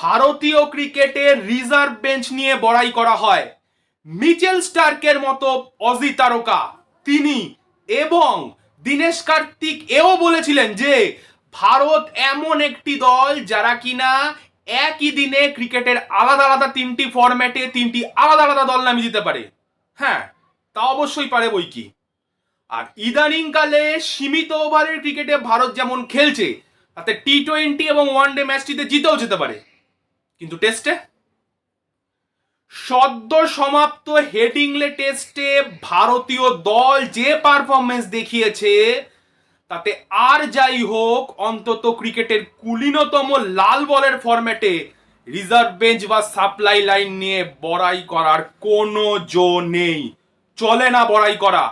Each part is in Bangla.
ভারতীয় ক্রিকেটের রিজার্ভ বেঞ্চ নিয়ে বড়াই করা হয়। মিচেল স্টার্কের মতো অজি তারকা। তিনি এবং দীনেশ কার্তিক এও বলেছিলেন যে, ভারত এমন একটি দল যারা কিনা একই দিনে ক্রিকেটের আলাদা আলাদা তিনটি ফরম্যাটে তিনটি আলাদা আলাদা দল নামিয়ে দিতে পারে। হ্যাঁ তা অবশ্যই পারে বই কি আর ইদানিং কালে সীমিত ওভারের ক্রিকেটে ভারত যেমন খেলছে, তাতে টি টোয়েন্টি এবং ওয়ান ডে ম্যাচটিতে জিতেও যেতে পারে। কিন্তু টেস্টে সদ্য সমাপ্ত হেডিংলে টেস্টে ভারতীয় দল যে পারফরমেন্স দেখিয়েছে, তাতে আর যাই হোক, অন্তত ক্রিকেটের কুলীনতম লাল বলের ফরম্যাটে রিজার্ভ বেঞ্চ বা সাপ্লাই লাইন নিয়ে বড়াই করার কোনো জো নেই। চলে না বড়াই করা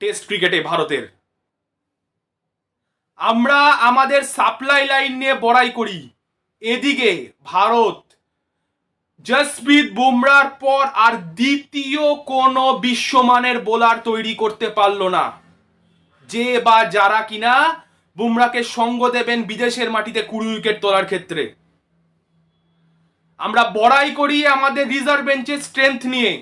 টেস্ট ক্রিকেটে ভারতের। আমরা আমাদের সাপ্লাই লাইন নিয়ে বড়াই করি। এদিকে ভারত, জসপ্রীত বুমরার পর আর দ্বিতীয় কোনো বিশ্বমানের বোলার তৈরি করতে পারল না। যে বা যারা কিনা বুমরাকে সঙ্গ দেবেন বিদেশের মাটিতে কুড়ি উইকেট তোলার ক্ষেত্রে। আমরা বড়াই করি আমাদের রিজার্ভ বেঞ্চের স্ট্রেংথ নিয়ে।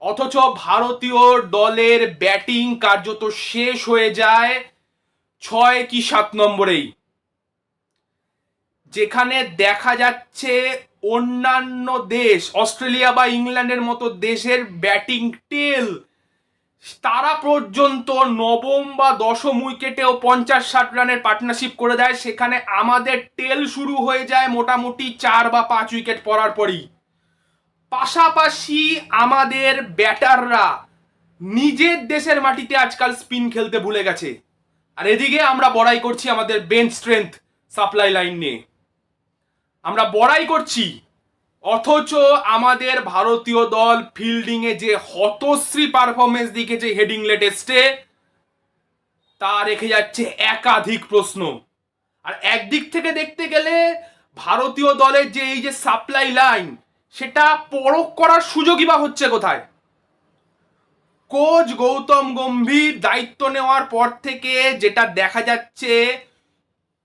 অথচ ভারতীয় দলের ব্যাটিং কার্যত শেষ হয়ে যায় ছয় কি সাত নম্বরেই। যেখানে দেখা যাচ্ছে অন্যান্য দেশ, অস্ট্রেলিয়া বা ইংল্যান্ডের মতো দেশের ব্যাটিং টেল। তারা পর্যন্ত নবম বা দশম উইকেটেও পঞ্চাশ ষাট রানের পার্টনারশিপ করে দেয়। সেখানে আমাদের টেল শুরু হয়ে যায় মোটামুটি চার বা পাঁচ উইকেট পড়ার পরই। পাশাপাশি আমাদের ব্যাটাররা নিজের দেশের মাটিতে আজকাল স্পিন খেলতে ভুলে গেছে। আর এদিকে আমরা বড়াই করছি আমাদের বেঞ্চ স্ট্রেংথ সাপ্লাই লাইন নিয়ে। আমরা বড়াই করছি। অথচ আমাদের ভারতীয় দল ফিল্ডিংয়ে যে হতশ্রী পারফরমেন্স দিকেছে হেডিংলে টেস্টে তা রেখে যাচ্ছে একাধিক প্রশ্ন। আর একদিক থেকে দেখতে গেলে ভারতীয় দলের যে এই যে সাপ্লাই লাইন সেটা পরখ করার সুযোগই বা হচ্ছে কোথায়? কোচ গৌতম গম্ভীর দায়িত্ব নেওয়ার পর থেকে যেটা দেখা যাচ্ছে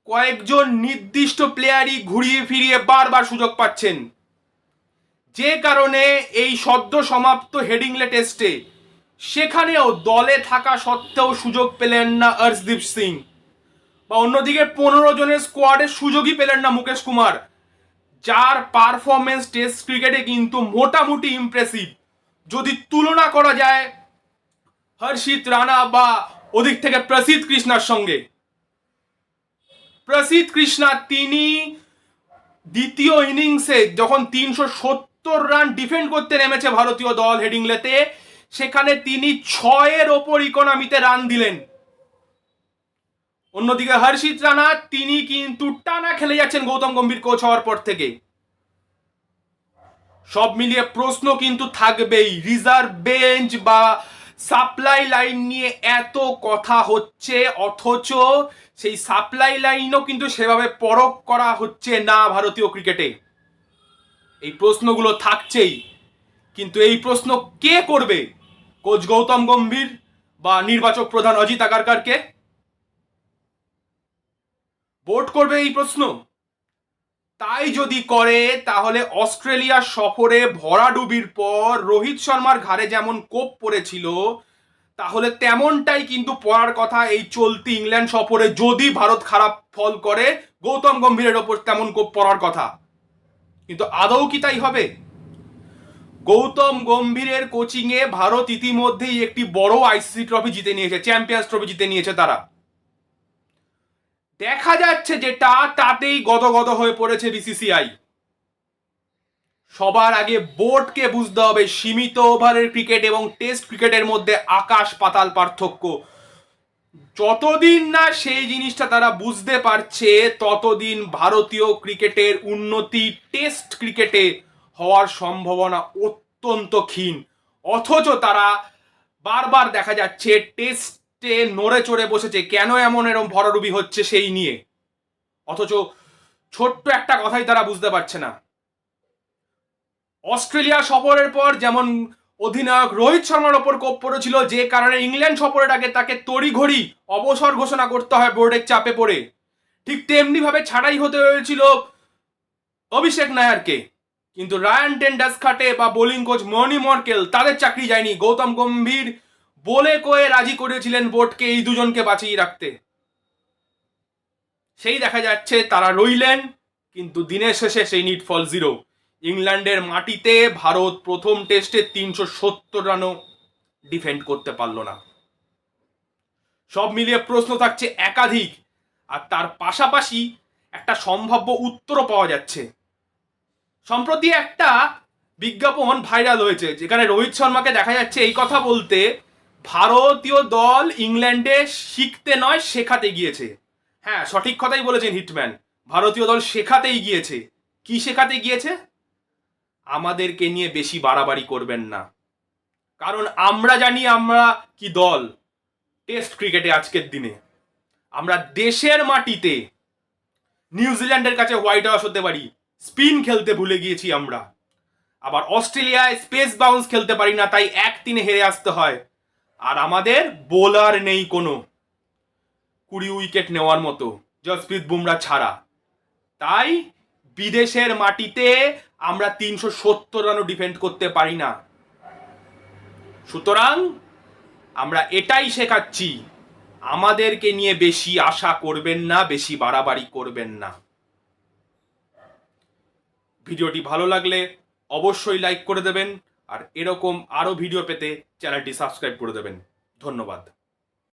কয়েকজন নির্দিষ্ট প্লেয়ারই ঘুরিয়ে ফিরিয়ে বারবার সুযোগ পাচ্ছেন। যে কারণে এই সদ্য সমাপ্ত হেডিংলে টেস্টে সেখানেও দলে থাকা সত্ত্বেও সুযোগ পেলেন না হর্ষদীপ সিং। বা অন্যদিকে পনেরো জনের স্কোয়াডে সুযোগই পেলেন না মুকেশ কুমার। যার পারফরমেন্স টেস্ট ক্রিকেটে কিন্তু মোটামুটি ইমপ্রেসিভ যদি তুলনা করা যায়, হর্ষিত রানা বা ওদিক থেকে প্রসিদ্ধ কৃষ্ণার সঙ্গে। প্রসিদ্ধ কৃষ্ণা, তিনি দ্বিতীয় ইনিংসে যখন তিনশো সত্তর রান ডিফেন্ড করতে নেমেছে ভারতীয় দল হেডিংলেতে সেখানে তিনি ছয়ের ওপর ইকোনমিতে রান দিলেন। অন্যদিকে হর্ষিত রানা, তিনি কিন্তু টানা খেলে যাচ্ছেন গৌতম গম্ভীর কোচ হওয়ার পর থেকে। সব মিলিয়ে প্রশ্ন কিন্তু থাকবেই রিজার্ভ বেঞ্চ বা সাপ্লাই লাইন নিয়ে এত কথা হচ্ছে, অথচ সেই সাপ্লাই লাইনও কিন্তু সেভাবে পরখ করা হচ্ছে না ভারতীয় ক্রিকেটে এই প্রশ্নগুলো থাকছেই, কিন্তু এই প্রশ্ন কে করবে? কোচ গৌতম গম্ভীর বা নির্বাচক প্রধান অজিত আগারকারকে? ভোট করবে এই প্রশ্ন? তাই যদি করে, তাহলে অস্ট্রেলিয়া সফরে ভরাডুবির পর রোহিত শর্মার ঘাড়ে যেমন কোপ পড়েছিল, তাহলে তেমনটাই কিন্তু পড়ার কথা এই চলতি ইংল্যান্ড সফরে যদি ভারত খারাপ ফল করে, গৌতম গম্ভীরের ওপর তেমন কোপ পড়ার কথা। কিন্তু আদৌ কি তাই হবে? গৌতম গম্ভীরের কোচিংয়ে ভারত ইতিমধ্যেই একটি বড় আইসিসি ট্রফি জিতে নিয়েছে, চ্যাম্পিয়ন্স ট্রফি জিতে নিয়েছে তারা। দেখা যাচ্ছে যেটা তাতেই গদগদ হয়ে পড়েছে বিসিসিআই। সবার আগে বোর্ডকে বুঝতে হবে, সীমিত ওভারের ক্রিকেট এবং টেস্ট ক্রিকেটের মধ্যে আকাশ পাতাল পার্থক্য। যতদিন না সেই জিনিসটা তারা বুঝতে পারছে, ততদিন ভারতীয় ক্রিকেটের উন্নতি টেস্ট ক্রিকেটে হওয়ার সম্ভাবনা অত্যন্ত ক্ষীণ। অথচ তারা বারবার দেখা যাচ্ছে, টেস্টে নড়ে চড়ে বসেছে, কেন এমন এরম ভরাডুবি হচ্ছে সেই নিয়ে? অথচ ছোট্ট একটা কথাই তারা বুঝতে পারছে না। অস্ট্রেলিয়া সফরের পর যেমন অধিনায়ক রোহিত শর্মার ওপর কোপ পড়েছিল, যে কারণে ইংল্যান্ড সফরের আগে তাকে তড়িঘড়ি অবসর ঘোষণা করতে হয় বোর্ডের চাপে পড়ে। ঠিক তেমনি ভাবে ছাড়াই হতে হয়েছিল অভিষেক নায়ারকে। কিন্তু রায়ান টেন্ডাস খাটে বা বোলিং কোচ মনি মর্কেল তাদের চাকরি যায়নি। গৌতম গম্ভীর বলে কয়ে রাজি করেছিলেন বোর্ডকে এই দুজনকে বাঁচিয়ে রাখতে। সেই দেখা যাচ্ছে তারা রইলেন, কিন্তু দিনের শেষে সেই নিট ফল জিরো ইংল্যান্ডের মাটিতে ভারত প্রথম টেস্টে তিনশো সত্তর রানও ডিফেন্ড করতে পারল না। সব মিলিয়ে প্রশ্ন থাকছে একাধিক, আর তার পাশাপাশি একটা সম্ভাব্য উত্তরও পাওয়া যাচ্ছে। সম্প্রতি একটা বিজ্ঞাপন ভাইরাল হয়েছে, যেখানে রোহিত শর্মাকে দেখা যাচ্ছে এই কথা বলতে ভারতীয় দল ইংল্যান্ডে শিখতে নয়, শেখাতে গিয়েছে। হ্যাঁ সঠিক কথাই বলেছেন হিটম্যান। ভারতীয় দল শেখাতেই গিয়েছে। কি শেখাতে গিয়েছে? আমাদেরকে নিয়ে বেশি বাড়াবাড়ি করবেন না। কারণ আমরা জানি আমরা কি দল টেস্ট ক্রিকেটে আজকের দিনে। আমরা দেশের মাটিতে নিউজিল্যান্ডের কাছে হোয়াইট হাউস হতে পারি, স্পিন খেলতে ভুলে গিয়েছি আমরা। আবার অস্ট্রেলিয়ায় স্পেস বাউন্স খেলতে পারি না, তাই এক তিনে হেরে আসতে হয়। আর আমাদের বোলার নেই কোনো। কুড়ি উইকেট নেওয়ার মতো, জসপ্রীত বুমরা ছাড়া। তাই বিদেশের মাটিতে আমরা তিনশো সত্তর রানও ডিফেন্ড করতে পারি না। সুতরাং আমরা এটাই শেখাচ্ছি, আমাদেরকে নিয়ে বেশি আশা করবেন না, বেশি বাড়াবাড়ি করবেন না। ভিডিওটি ভালো লাগলে অবশ্যই লাইক করে দেবেন আর এরকম আরও ভিডিও পেতে চ্যানেলটি সাবস্ক্রাইব করে দেবেন। ধন্যবাদ।